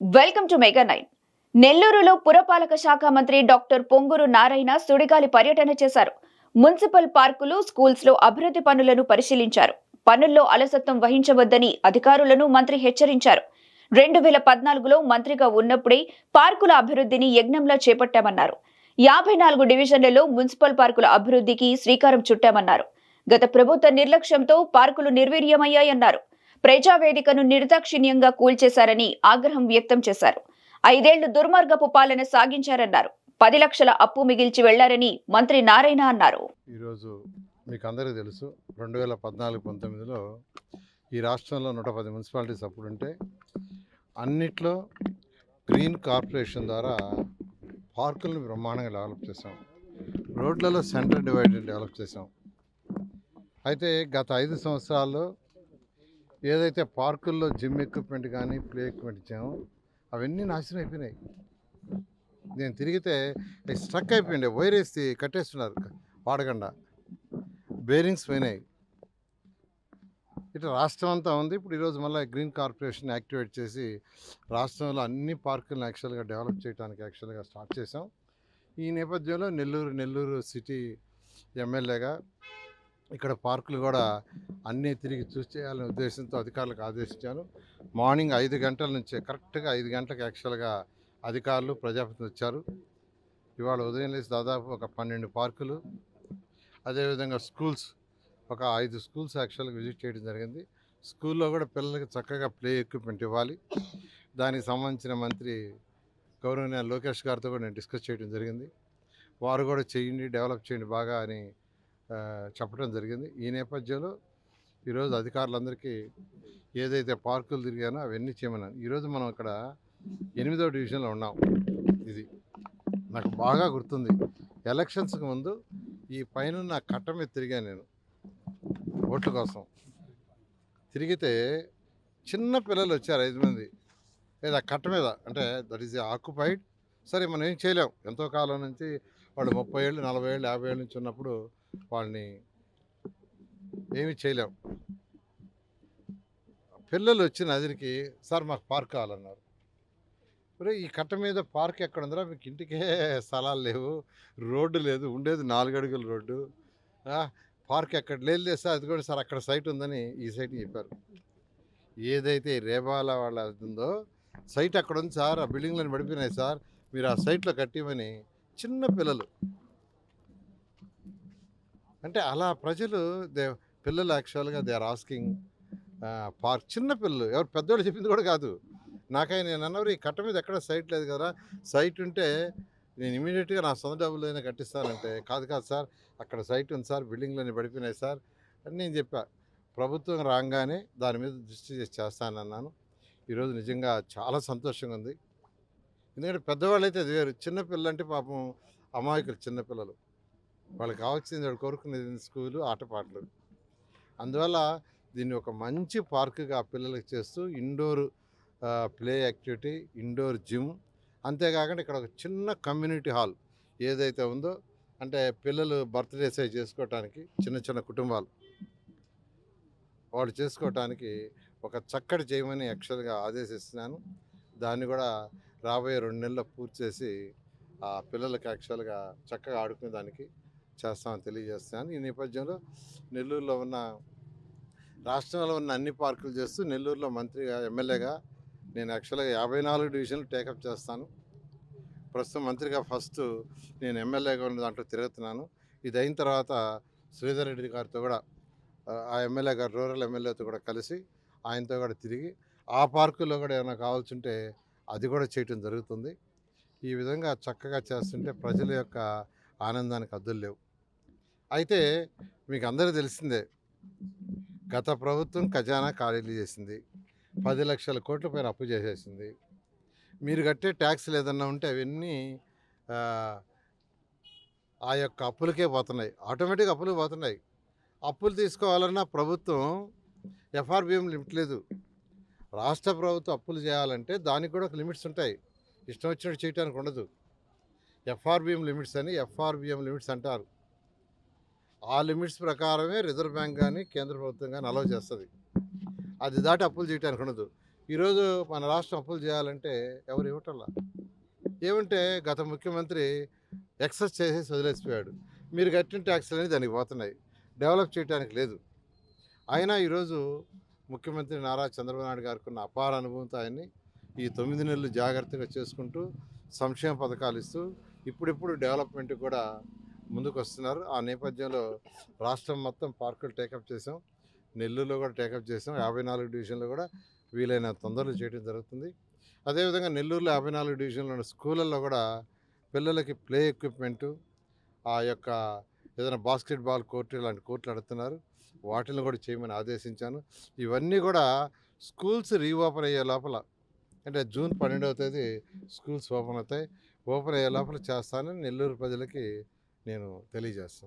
Welcome to mega nine. నెల్లూరులో పురపాలక శాఖ మంత్రి డాక్టర్ పొంగూరు నారాయణ సుడిగాలి పర్యటన చేశారు. మున్సిపల్ పార్కులు స్కూల్స్లో అభివృద్ధి పనులను పరిశీలించారు. పనుల్లో అలసత్వం వహించవద్దని అధికారులను మంత్రి హెచ్చరించారు. రెండు వేల పద్నాలుగులో మంత్రిగా ఉన్నప్పుడే పార్కుల అభివృద్ధిని యజ్ఞంలా చేపట్టామన్నారు. యాభై నాలుగు డివిజన్లలో మున్సిపల్ పార్కుల అభివృద్ధికి శ్రీకారం చుట్టామన్నారు. గత ప్రభుత్వ నిర్లక్ష్యంతో పార్కులు నిర్వీర్యమయ్యాయన్నారు. ప్రజావేదికను నిర్దాక్షిణ్యంగా కూల్చేశారని ఆగ్రహం వ్యక్తం చేశారు. ఐదేళ్ళు దుర్మార్గపు పాలన సాగించారన్నారు. పది లక్షల అప్పు మిగిల్చి వెళ్ళారని మంత్రి నారాయణ అన్నారు. ఈరోజు మీకు అందరికీ తెలుసు రెండు వేల పద్నాలుగు పంతొమ్మిదిలో ఈ రాష్ట్రంలో నూట పది మున్సిపాలిటీస్ అప్పుడుంటే అన్నిట్లో గ్రీన్ కార్పొరేషన్ ద్వారా పార్కులను బ్రహ్మాండంగా డెవలప్ చేసాం రోడ్లలో సెంటర్ డివైడర్ డెవలప్ చేసాం అయితే గత ఐదు సంవత్సరాల్లో ఏదైతే పార్కుల్లో జిమ్ ఎక్విప్మెంట్ కానీ ప్లే ఎక్విప్మెంట్ ఇచ్చామో అవన్నీ నాశనం అయిపోయినాయి. నేను తిరిగితే స్ట్రక్ అయిపోయింది వైర్ వేసి కట్టేస్తున్నారు వాడకుండా. బేరింగ్స్ పోయినాయి. ఇట్లా రాష్ట్రం అంతా ఉంది. ఇప్పుడు ఈరోజు మళ్ళీ గ్రీన్ కార్పొరేషన్ యాక్టివేట్ చేసి రాష్ట్రంలో అన్ని పార్కులను యాక్చువల్గా డెవలప్ చేయడానికి యాక్చువల్గా స్టార్ట్ చేసాం ఈ నేపథ్యంలో నెల్లూరు నెల్లూరు సిటీ ఎమ్మెల్యేగా ఇక్కడ పార్కులు కూడా అన్నీ తిరిగి చూసి చేయాలనే ఉద్దేశంతో అధికారులకు ఆదేశించాను. మార్నింగ్ ఐదు గంటల నుంచే కరెక్ట్గా ఐదు గంటలకు యాక్చువల్గా అధికారులు ప్రజాప్రతినిధులు వచ్చారు. ఇవాళ ఉదయం లేచి దాదాపు ఒక పన్నెండు పార్కులు అదేవిధంగా స్కూల్స్ ఒక ఐదు స్కూల్స్ యాక్చువల్గా విజిట్ చేయడం జరిగింది. స్కూల్లో కూడా పిల్లలకి చక్కగా ప్లే ఎక్విప్మెంట్ ఇవ్వాలి. దానికి సంబంధించిన మంత్రి గౌరవనీయ లోకేష్ గారితో కూడా నేను డిస్కస్ చేయడం జరిగింది. వారు కూడా చేయండి డెవలప్ చేయండి బాగా అని చెప్పడం జరిగింది. ఈ నేపథ్యంలో ఈరోజు అధికారులందరికీ ఏదైతే పార్కులు తిరిగానో అవన్నీ చేయమన్నాను. ఈరోజు మనం ఇక్కడ ఎనిమిదో డివిజన్లో ఉన్నాం. ఇది నాకు బాగా గుర్తుంది. ఎలక్షన్స్కి ముందు ఈ పైన కట్ట మీద తిరిగాను నేను. ఓట్ల కోసం. తిరిగితే చిన్న పిల్లలు వచ్చారు ఐదు మంది. లేదా కట్ట మీద. అంటే దట్ ఈస్ ఆక్యుపైడ్. సరే మనం ఏం చేయలేం. ఎంతో కాలం నుంచి వాళ్ళు ముప్పై ఏళ్ళు నలభై ఏళ్ళు యాభై ఏళ్ళ నుంచి ఉన్నప్పుడు వాళ్ళని ఏమి చేయలేం. పిల్లలు వచ్చి నదిరికి సార్ మాకు పార్క్ కావాలన్నారు. ఒరే ఈ కట్ట మీద పార్క్ ఎక్కడ ఉందిరా మీకు ఇంటికే స్థలాలు లేవు రోడ్డు లేదు ఉండేది నాలుగు అడుగుల రోడ్డు పార్క్ ఎక్కడ? లేదు లేదు సార్ అది కూడా సార్ అక్కడ సైట్ ఉందని ఈ సైట్ చెప్పారు. ఏదైతే రేబాల వాళ్ళ ఉందో సైట్ అక్కడ ఉంది సార్? ఆ బిల్డింగ్లను పడిపోయినాయి సార్. మీరు ఆ సైట్లో కట్టిమని చిన్న పిల్లలు అంటే అలా ప్రజలు దే పిల్లలు యాక్చువల్గా దే ఆర్ ఆస్కింగ్ పార్క్ చిన్న పిల్లలు. ఎవరు పెద్దోళ్ళు చెప్పింది కూడా కాదు. నాకై నేను అన్నవారు ఈ కట్ట మీద ఎక్కడ సైట్ లేదు కదా సైట్ ఉంటే నేను ఇమీడియట్గా నా సొంత డబ్బులు అయినా కట్టిస్తానంటే కాదు కాదు సార్ అక్కడ సైట్ ఉంది సార్ బిల్డింగ్లన్నీ పడిపోయినాయి సార్ అని నేను చెప్పా. ప్రభుత్వం రాగానే దాని మీద దృష్టి చేసి చేస్తానన్నాను. ఈరోజు నిజంగా చాలా సంతోషంగా ఉంది. ఎందుకంటే పెద్దవాళ్ళు అయితే అది వేరు చిన్నపిల్లలు అంటే పాపం అమాయకులు చిన్నపిల్లలు వాళ్ళకి కావాల్సింది వాళ్ళు కోరుకునేది స్కూలు ఆటపాటలు. అందువల్ల దీన్ని ఒక మంచి పార్కుగా పిల్లలకి చేస్తూ indoor play activity indoor gym. అంతేకాకుండా ఇక్కడ ఒక చిన్న కమ్యూనిటీ హాల్ ఏదైతే ఉందో అంటే పిల్లలు బర్త్డేస్ అవి చేసుకోవటానికి చిన్న చిన్న కుటుంబాలు. వాళ్ళు చేసుకోవటానికి ఒక చక్కటి చేయమని యాక్చువల్గా ఆదేశిస్తున్నాను. దాన్ని కూడా రాబోయే రెండు నెలల్లో పూర్తి చేసి ఆ పిల్లలకు యాక్చువల్గా చక్కగా ఆడుకునే దానికి చేస్తామని తెలియజేస్తున్నాను. ఈ నేపథ్యంలో నెల్లూరులో ఉన్న రాష్ట్రంలో ఉన్న అన్ని పార్కులు చేస్తూ నెల్లూరులో మంత్రిగా ఎమ్మెల్యేగా నేను యాక్చువల్గా యాభై నాలుగు డివిజన్లు టేకప్ చేస్తాను. ప్రస్తుతం మంత్రిగా ఫస్ట్ నేను ఎమ్మెల్యేగా ఉన్న దాంట్లో తిరుగుతున్నాను. ఇది అయిన తర్వాత శ్రీధర్ రెడ్డి గారితో కూడా ఆ, ఎమ్మెల్యే గారు రూరల్ ఎమ్మెల్యేతో కూడా కలిసి ఆయనతో కూడా తిరిగి ఆ పార్కుల్లో కూడా ఏమైనా కావాల్సి ఉంటే అది కూడా చేయటం జరుగుతుంది. ఈ విధంగా చక్కగా చేస్తుంటే ప్రజల యొక్క ఆనందానికి అద్దులు లేవు. అయితే మీకు అందరూ తెలిసిందే గత ప్రభుత్వం ఖజానా ఖాళీలు చేసింది పది లక్షల కోట్ల పైన అప్పు చేసేసింది. మీరు కట్టే ట్యాక్స్లు ఏదన్నా ఉంటే అవన్నీ ఆ, యొక్క అప్పులకే పోతున్నాయి. ఆటోమేటిక్గా అప్పులు పోతున్నాయి. అప్పులు తీసుకోవాలన్నా ప్రభుత్వం ఎఫ్ఆర్బిఎం లిమిట్ లేదు. రాష్ట్ర ప్రభుత్వం అప్పులు చేయాలంటే దానికి కూడా ఒక లిమిట్స్ ఉంటాయి. ఇష్టం వచ్చినట్టు చేయడానికి ఉండదు. ఎఫ్ఆర్బిఎం లిమిట్స్ అని ఎఫ్ఆర్బిఎం లిమిట్స్ అంటారు. ఆ లిమిట్స్ ప్రకారమే రిజర్వ్ బ్యాంక్ కానీ కేంద్ర ప్రభుత్వం కానీ అలౌ చేస్తుంది. అది దాటి అప్పులు చేయడానికి ఉండదు. ఈరోజు మన రాష్ట్రం అప్పులు చేయాలంటే ఎవరు ఇవ్వటంలా? ఏమంటే గత ముఖ్యమంత్రి ఎక్సెస్ చేసేసి వదిలేసిపోయాడు. మీరు కట్టిన ట్యాక్స్లు అనేది దానికి పోతున్నాయి. డెవలప్ చేయడానికి లేదు. అయినా ఈరోజు ముఖ్యమంత్రి నారా చంద్రబాబు నాయుడు గారికి ఉన్న అపార అనుభవంతో ఆయన్ని ఈ తొమ్మిది నెలలు జాగ్రత్తగా చేసుకుంటూ సంక్షేమ పథకాలు ఇస్తూ ఇప్పుడిప్పుడు డెవలప్మెంట్ కూడా ముందుకు వస్తున్నారు. ఆ నేపథ్యంలో రాష్ట్రం మొత్తం పార్కులు టేకప్ చేసాం. నెల్లూరులో కూడా టేకప్ చేసాం. యాభై నాలుగు డివిజన్లో కూడా వీలైన తొందరలు చేయడం జరుగుతుంది. అదేవిధంగా నెల్లూరులో యాభై నాలుగు డివిజన్లో ఉన్న స్కూళ్ళల్లో కూడా పిల్లలకి ప్లే ఎక్విప్మెంటు ఆ యొక్క ఏదైనా బాస్కెట్బాల్ కోర్టు ఇలాంటి కోర్టులు అడుగుతున్నారు వాటిని కూడా చేయమని ఆదేశించాను. ఇవన్నీ కూడా స్కూల్స్ రీఓపెన్ అయ్యే లోపల అంటే జూన్ పన్నెండవ తేదీ స్కూల్స్ ఓపెన్ అవుతాయి. ఓపెన్ అయ్యే లోపల చేస్తానని నెల్లూరు ప్రజలకి నేను తెలియజేస్తాను